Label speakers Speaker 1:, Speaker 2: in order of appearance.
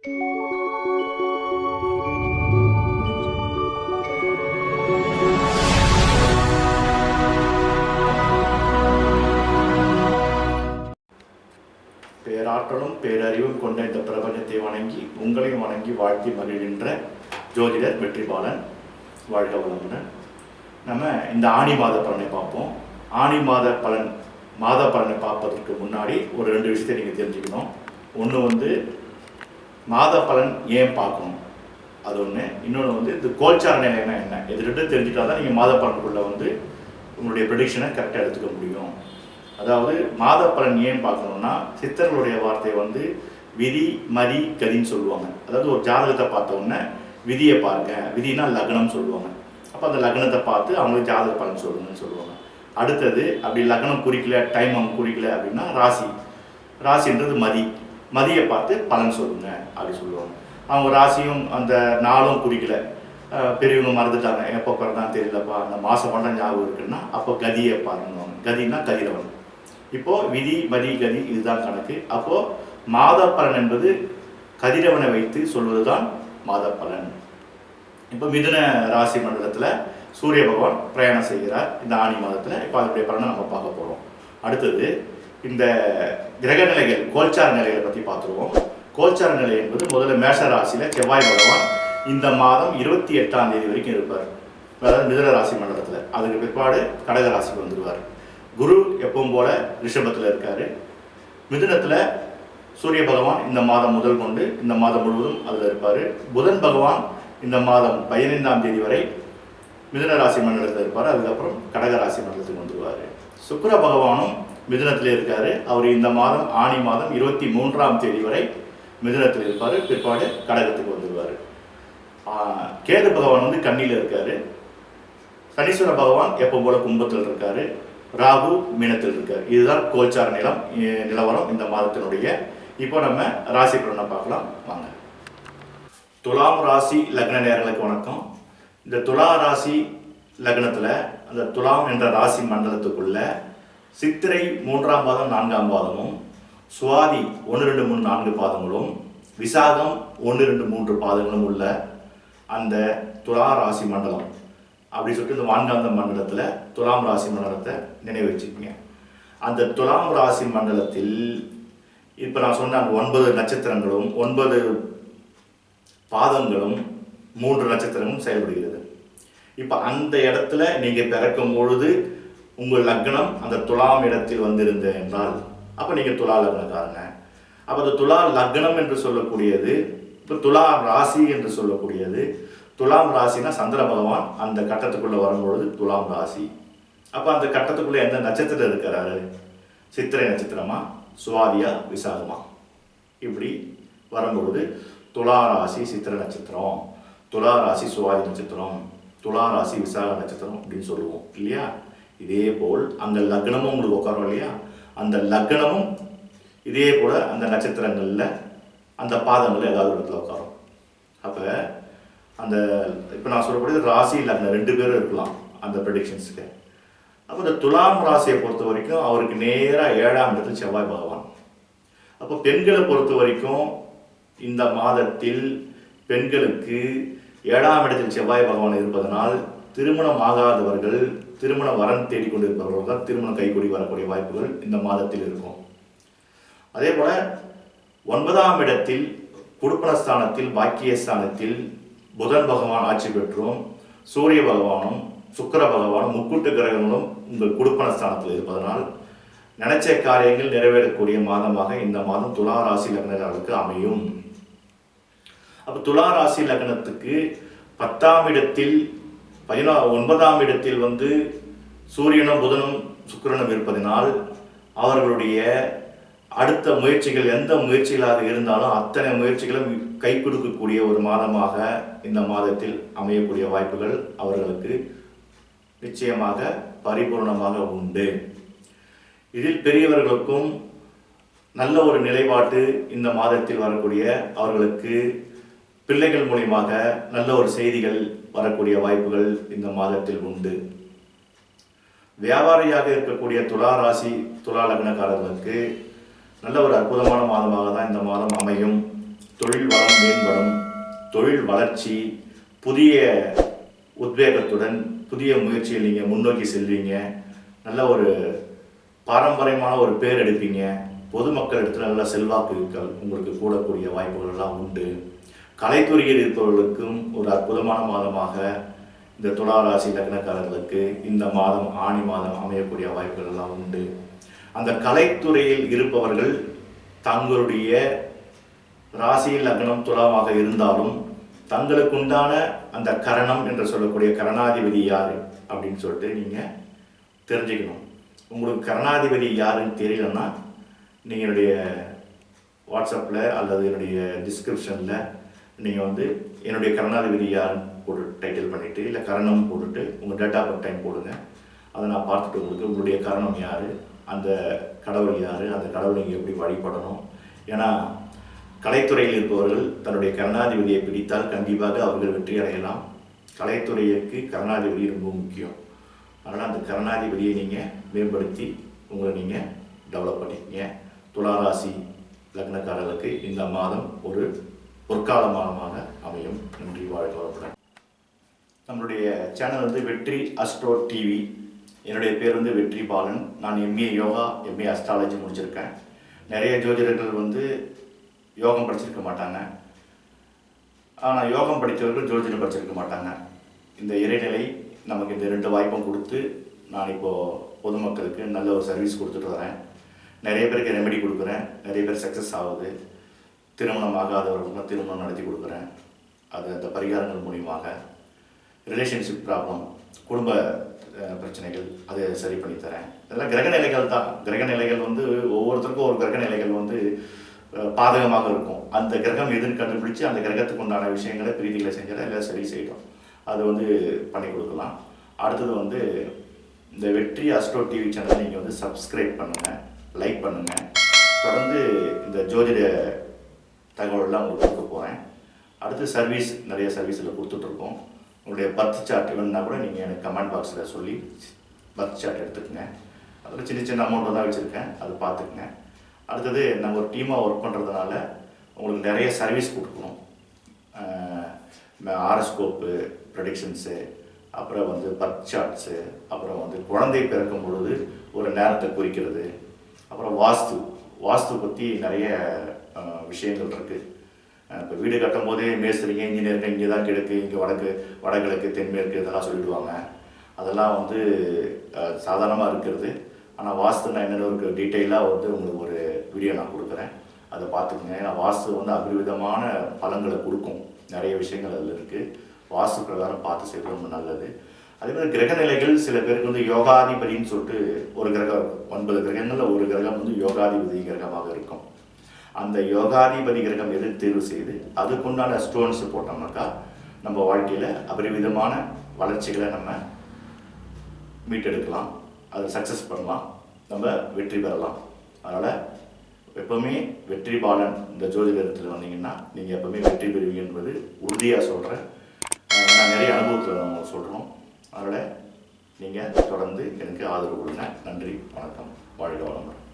Speaker 1: பேராற்றலும் பேரறிவும் கொண்ட இந்த பிரபஞ்சத்தை வணங்கி உங்களையும் வணங்கி வாழ்த்தி மகிழ்கின்ற ஜோதிடர் வெற்றிபாலன் வாழ்க வளமுடன். நம்ம இந்த ஆணி மாத பலனை பார்ப்போம். ஆணி மாத பலன் மாத பலனை பார்ப்பதற்கு முன்னாடி ஒரு ரெண்டு விஷயத்தை நீங்கள் தெரிஞ்சுக்கணும். ஒன்று வந்து மாத பலன் ஏன் பார்க்கணும்? அது ஒன்று இன்னொன்று வந்து இந்த கோல்சார நிலைன்னா என்ன? இது ரெண்டும் தெரிஞ்சுட்டா தான் நீங்கள் மாத பலனுக்குள்ளே வந்து உங்களுடைய ப்ரெடிக்ஷனை கரெக்டாக எடுத்துக்க முடியும். அதாவது மாத பலன் ஏன் பார்க்கணும்னா சித்தர்களுடைய வார்த்தையை வந்து விதி மதி கதின்னு சொல்லுவாங்க. அதாவது ஒரு ஜாதகத்தை பார்த்தோன்னே விதியை பாருங்க. விதினா லக்னம் சொல்லுவாங்க. அப்போ அந்த லக்னத்தை பார்த்து அவங்களுக்கு ஜாதக பலன் சொல்லுங்கன்னு சொல்லுவாங்க. அடுத்தது அப்படி லக்னம் குறிக்கல டைம் அவங்க குறிக்கல அப்படின்னா ராசி. ராசின்றது மதி. மதியை பார்த்து பலன் சொல்லுங்க அப்படி சொல்லுவாங்க. அவங்க ராசியும் அந்த நாளும் குறிக்கல. பெரியவங்க மறந்துட்டாங்க. எப்போ பிறந்தான் தெரியலப்பா. அந்த மாதம் மட்டும் ஞாபகம் இருக்குன்னா அப்போ கதியை பாருங்க கதினா கதிரவன். இப்போது விதி மதி கதி இதுதான் கணக்கு. அப்போது மாத பலன் என்பது கதிரவனை வைத்து சொல்வதுதான் மாத பலன் இப்போ மிதுன ராசி மண்டலத்தில் சூரிய பகவான் பிரயாணம் செய்கிறார். இந்த ஆணி மாதத்தில். இப்போ அதனுடைய பலனை நம்ம பார்க்க போகிறோம் அடுத்தது இந்த கிரக நிலைகள் கோல்சார நிலைகளை பற்றி பார்த்துருவோம். கோல்சார நிலை என்பது முதல்ல மேஷ ராசியில் செவ்வாய் பகவான் இந்த மாதம் இருபத்தி எட்டாம் தேதி வரைக்கும் இருப்பார். அதாவது மிதுன ராசி மண்டலத்தில். அதுக்கு பிற்பாடு கடக ராசிக்கு வந்துடுவார் குரு எப்பவும் போல ரிஷபத்தில் இருக்காரு. மிதுனத்தில் சூரிய பகவான் இந்த மாதம் முதல் கொண்டு இந்த மாதம் முழுவதும் அதில் இருப்பார். புதன் பகவான் இந்த மாதம் பதினைந்தாம் தேதி வரை மிதுன ராசி மண்டலத்தில் இருப்பார். அதுக்கப்புறம் கடக ராசி மண்டலத்துக்கு வந்துடுவார் சுக்கர பகவானும் மிதுனத்தில் இருக்கார். அவர் இந்த மாதம் ஆணி மாதம் இருபத்தி மூன்றாம் தேதி வரை மிதுனத்தில் இருப்பார். பிற்பாடு கடகத்துக்கு வந்துடுவார் கேது பகவான் வந்து கண்ணியில் இருக்கார். சனீஸ்வர பகவான் எப்போ போல கும்பத்தில் இருக்கார். ராகு மீனத்தில் இருக்கார். இதுதான் கோல்சார நிலம் நிலவரம் இந்த மாதத்தினுடைய. இப்போ நம்ம ராசி பலனை பார்க்கலாம். வாங்க. துலாம் ராசி லக்ன நேரங்களுக்கு வணக்கம். இந்த துலா ராசி லக்னத்தில் அந்த துலாம் என்ற ராசி மண்டலத்துக்குள்ள சித்திரை மூன்றாம் பாதம் நான்காம் பாதமும் சுவாதி ஒன்று ரெண்டு மூணு நான்கு பாதங்களும் விசாகம் ஒன்று ரெண்டு மூன்று பாதங்களும் உள்ள அந்த துலா ராசி மண்டலம். அப்படி சொல்லிட்டு இந்த வான்காந்த மண்டலத்தில் துலாம் ராசி மண்டலத்தை நினைவு வச்சுக்கோங்க. அந்த துலாம் ராசி மண்டலத்தில் இப்போ நான் சொன்ன அந்த ஒன்பது நட்சத்திரங்களும் ஒன்பது பாதங்களும் மூன்று நட்சத்திரங்களும் செயல்படுகிறது. இப்போ அந்த இடத்துல நீங்கள் பிறக்கும் பொழுது உங்கள் லக்னம் அந்த துலாம் இடத்தில் வந்திருந்த என்றால் அப்போ நீங்கள் துலா லக்னக்காரங்க. அப்போ அந்த துலா லக்னம் என்று சொல்லக்கூடியது இப்போ துலா ராசி என்று சொல்லக்கூடியது துலாம் ராசினா சந்திர பகவான் அந்த கட்டத்துக்குள்ளே வரும்பொழுது துலாம் ராசி. அப்போ அந்த கட்டத்துக்குள்ளே எந்த நட்சத்திரம் இருக்கிறாரு? சித்திரை நட்சத்திரமா? சுவாதியா? விசாகமா? இப்படி வரும்பொழுது துலா ராசி சித்திர நட்சத்திரம். துலா ராசி சுவாதி நட்சத்திரம். துலா ராசி விசாக நட்சத்திரம் அப்படின்னு சொல்லுவோம். இல்லையா? இதே போல் அந்த லக்னமும் உங்களுக்கு உட்காரும் இல்லையா? அந்த லக்னமும் இதே போல் அந்த நட்சத்திரங்களில் அந்த பாதங்களில் ஏதாவது இடத்துல உட்காரும். அப்போ அந்த இப்போ நான் சொல்லக்கூடிய ராசி லக்னம் ரெண்டு பேரும் இருக்கலாம் அந்த ப்ரெடிக்ஷன்ஸுக்கு அப்போ இந்த துலாம் ராசியை பொறுத்த வரைக்கும் அவருக்கு நேராக ஏழாம் இடத்தில் செவ்வாய் பகவான். அப்போ பெண்களை பொறுத்த வரைக்கும் இந்த மாதத்தில் பெண்களுக்கு ஏழாம் இடத்தில் செவ்வாய் பகவான் இருப்பதனால் திருமணம் ஆகாதவர்கள் திருமண வரன் தேடிக்கொண்டிருப்பவர்கள் தான் திருமணம் கைகூடி வரக்கூடிய வாய்ப்புகள் இந்த மாதத்தில் இருக்கும். அதே போல ஒன்பதாம் இடத்தில் குடுப்பனஸ்தானத்தில் பாக்கியஸ்தானத்தில் புதன் பகவான் ஆட்சி பெற்றும். சூரிய பகவானும் சுக்கிர பகவானும் முக்கூட்டு கிரகங்களும் உங்கள் குடுப்பனஸ்தானத்தில் இருப்பதனால் நினைச்ச காரியங்கள் நிறைவேறக்கூடிய மாதமாக இந்த மாதம் துலா ராசி லக்னர்களுக்கு அமையும். அப்போ துலா ராசி லக்னத்துக்கு பத்தாம் இடத்தில் பதினா ஒன்பதாம் இடத்தில் வந்து சூரியனும் புதனும் சுக்கிரனும் இருப்பதனால் அவர்களுடைய அடுத்த முயற்சிகள் எந்த முயற்சிகளாக இருந்தாலும் அத்தனை முயற்சிகளும் கை கொடுக்கக்கூடிய ஒரு மாதமாக இந்த மாதத்தில் அமையக்கூடிய வாய்ப்புகள் அவர்களுக்கு நிச்சயமாக பரிபூர்ணமாக உண்டு. இதில் பெரியவர்களுக்கும் நல்ல ஒரு நிலைப்பாட்டு இந்த மாதத்தில் வரக்கூடிய அவர்களுக்கு பிள்ளைகள் மூலியமாக நல்ல ஒரு செய்திகள் வரக்கூடிய வாய்ப்புகள் இந்த மாதத்தில் உண்டு. வியாபாரியாக இருக்கக்கூடிய துலா ராசி துலா லக்னக்காரர்களுக்கு நல்ல ஒரு அற்புதமான மாதமாக தான் இந்த மாதம் அமையும். தொழில் வளம் மேம்படும். தொழில் வளர்ச்சி புதிய உத்வேகத்துடன் புதிய முயற்சியில் நீங்கள் முன்னோக்கி செல்வீங்க. நல்ல ஒரு பாரம்பரியமான ஒரு பேர் எடுப்பீங்க. பொதுமக்கள் இடத்துல நல்ல செல்வாக்குகள் உங்களுக்கு கூடக்கூடிய வாய்ப்புகள் எல்லாம் உண்டு. கலைத்துறையில் இருப்பவர்களுக்கும் ஒரு அற்புதமான மாதமாக இந்த துளாராசி லக்னக்காரர்களுக்கு இந்த மாதம் ஆணி மாதம் அமையக்கூடிய வாய்ப்புகள் எல்லாம் உண்டு. அந்த கலைத்துறையில் இருப்பவர்கள் தங்களுடைய ராசி லக்னம் துலாமாக இருந்தாலும் தங்களுக்கு உண்டான அந்த கரணம் என்று சொல்லக்கூடிய கரணாதிபதி யார் அப்படின்னு சொல்லிட்டு நீங்கள் தெரிஞ்சுக்கணும். உங்களுக்கு கரணாதிபதி யாருன்னு தெரியலன்னா நீங்கள் என்னுடைய வாட்ஸ்அப்பில் அல்லது என்னுடைய டிஸ்கிரிப்ஷனில் நீங்கள் வந்து என்னுடைய கரணாதிபதி யாருன்னு போட்டு டைட்டில் பண்ணிவிட்டு இல்லை கரணம் போட்டுட்டு உங்கள் டேட் ஆஃப் டைம் போடுங்க. அதை நான் பார்த்துட்டு உங்களுக்கு உங்களுடைய கரணம் யார் அந்த கடவுள் யார் அந்த கடவுள் நீங்கள் எப்படி வழிபடணும். ஏன்னா கலைத்துறையில் இருப்பவர்கள் தன்னுடைய கருணாதிபதியை பிடித்தால் கண்டிப்பாக அவர்கள் வெற்றி அடையலாம். கலைத்துறைக்கு கருணாதிபதி ரொம்ப முக்கியம். அதனால் அந்த கருணாதிபதியை நீங்கள் மேம்படுத்தி உங்களை நீங்கள் டெவலப் பண்ணிக்கங்க. துளாராசி லக்னக்காரர்களுக்கு இந்த மாதம் ஒரு பொற்கால மாதமாக அமையும். நன்றி வாழ்க வளமுடன். நம்மளுடைய சேனல் வந்து வெற்றி அஸ்ட்ரோ டிவி. என்னுடைய பேர் வந்து வெற்றி பாலன். நான் எம்ஏ யோகா எம்ஏ அஸ்ட்ராலஜி முடிச்சிருக்கேன். நிறைய ஜோதிடர்கள் வந்து யோகம் படிச்சிருக்க மாட்டாங்க. ஆனால் யோகம் படித்தவர்கள் ஜோதிடம் படிச்சிருக்க மாட்டாங்க. இந்த இறைநிலை நமக்கு இந்த ரெண்டு வாய்ப்பும் கொடுத்து நான் இப்போது பொதுமக்களுக்கு நல்ல ஒரு சர்வீஸ் கொடுத்துட்டு வரேன். நிறைய பேருக்கு ரெமெடி கொடுக்குறேன். நிறைய பேர் சக்ஸஸ் ஆகுது. திருமணம் ஆகாதவர்களுக்கு திருமணம் நடத்தி கொடுக்குறேன். அது அந்த பரிகாரங்கள் மூலியமாக ரிலேஷன்ஷிப் ப்ராப்ளம் குடும்ப பிரச்சனைகள் அதை சரி பண்ணி தரேன். இதெல்லாம் கிரக நிலைகள் தான். கிரக நிலைகள் வந்து ஒவ்வொருத்தருக்கும் ஒரு கிரக நிலைகள் வந்து பாதகமாக இருக்கும். அந்த கிரகம் எதுன்னு கண்டுபிடிச்சு அந்த கிரகத்துக்கு உண்டான விஷயங்களை பிரீதிகளை செஞ்சால் எல்லாம் சரி செய்யும் அது வந்து பண்ணி கொடுக்கலாம். அடுத்தது வந்து இந்த வெற்றி அஸ்ட்ரோ டிவி சேனலை நீங்கள் வந்து சப்ஸ்கிரைப் பண்ணுங்கள் லைக் பண்ணுங்கள் தொடர்ந்து இந்த ஜோதிட தகவலெல்லாம் உங்களுக்கு கொடுக்க போகிறேன் அடுத்து சர்வீஸ் நிறைய சர்வீஸில் கொடுத்துட்ருக்கோம். உங்களுடைய பர்த் சார்ட் வேணும்னா கூட நீங்கள் எனக்கு கமெண்ட் பாக்ஸில் சொல்லி பர்த் சார்ட் எடுத்துக்கங்க. அதில் சின்ன சின்ன அமௌண்ட் தான் வச்சுருக்கேன். அது பார்த்துக்குங்க. அடுத்தது நாங்கள் ஒரு டீமாக ஒர்க் பண்ணுறதுனால உங்களுக்கு நிறைய சர்வீஸ் கொடுக்கணும். ஆரஸ்கோப்பு ப்ரடிக்ஷன்ஸு அப்புறம் வந்து பர்த் சார்ட்ஸு அப்புறம் வந்து குழந்தை பிறக்கும் பொழுது ஒரு நேரத்தை குறிக்கிறது. அப்புறம் வாஸ்து வாஸ்து பற்றி நிறைய விஷயங்கள் இருக்குது இப்போ வீடு கட்டும் போதே மேஸ்திரிங்க இன்ஜினியருங்க இங்கே தான் கிழக்கு இங்கே வடக்கு வடகிழக்கு தென்மேற்கு இதெல்லாம் சொல்லிடுவாங்க. அதெல்லாம் வந்து சாதாரணமாக இருக்கிறது. ஆனால் வாஸ்து நான் என்னென்ன ஒரு டீட்டெயிலாக வந்து உங்களுக்கு ஒரு வீடியோ நான் கொடுக்குறேன். அதை பார்த்துக்குங்க. ஏன்னா வாஸ்து வந்து அபரிவிதமான பலன்களை கொடுக்கும். நிறைய விஷயங்கள் அதில் இருக்குது வாஸ்து பிரகாரம் பார்த்து செய்வது ரொம்ப நல்லது. அதே மாதிரி கிரக நிலைகள் சில பேருக்கு வந்து யோகாதிபதின்னு சொல்லிட்டு ஒரு கிரகம் ஒன்பது கிரகங்களில் ஒரு கிரகம் வந்து யோகாதிபதி கிரகமாக இருக்கும். அந்த யோகாதிபதி கிரகம் எது தேர்வு செய்து அதுக்குண்டான ஸ்டோன்ஸ் போட்டோம்னாக்கா நம்ம வாழ்க்கையில் அபரிவிதமான வளர்ச்சிகளை நம்ம மீட்டெடுக்கலாம் அதை சக்ஸஸ் பண்ணலாம் நம்ம வெற்றி பெறலாம். அதனால் எப்பவுமே வெற்றி பாலன் இந்த ஜோதிடத்தில் வந்தீங்கன்னா நீங்கள் எப்பவுமே வெற்றி பெறுவீங்க என்பது உறுதியாக சொல்கிறேன் நான் நிறைய அனுபவத்தில் நம்ம சொல்கிறோம் அதனால் நீங்கள் தொடர்ந்து எனக்கு ஆதரவு கொடுங்க. நன்றி வணக்கம். வாழ்க வளமுடன்.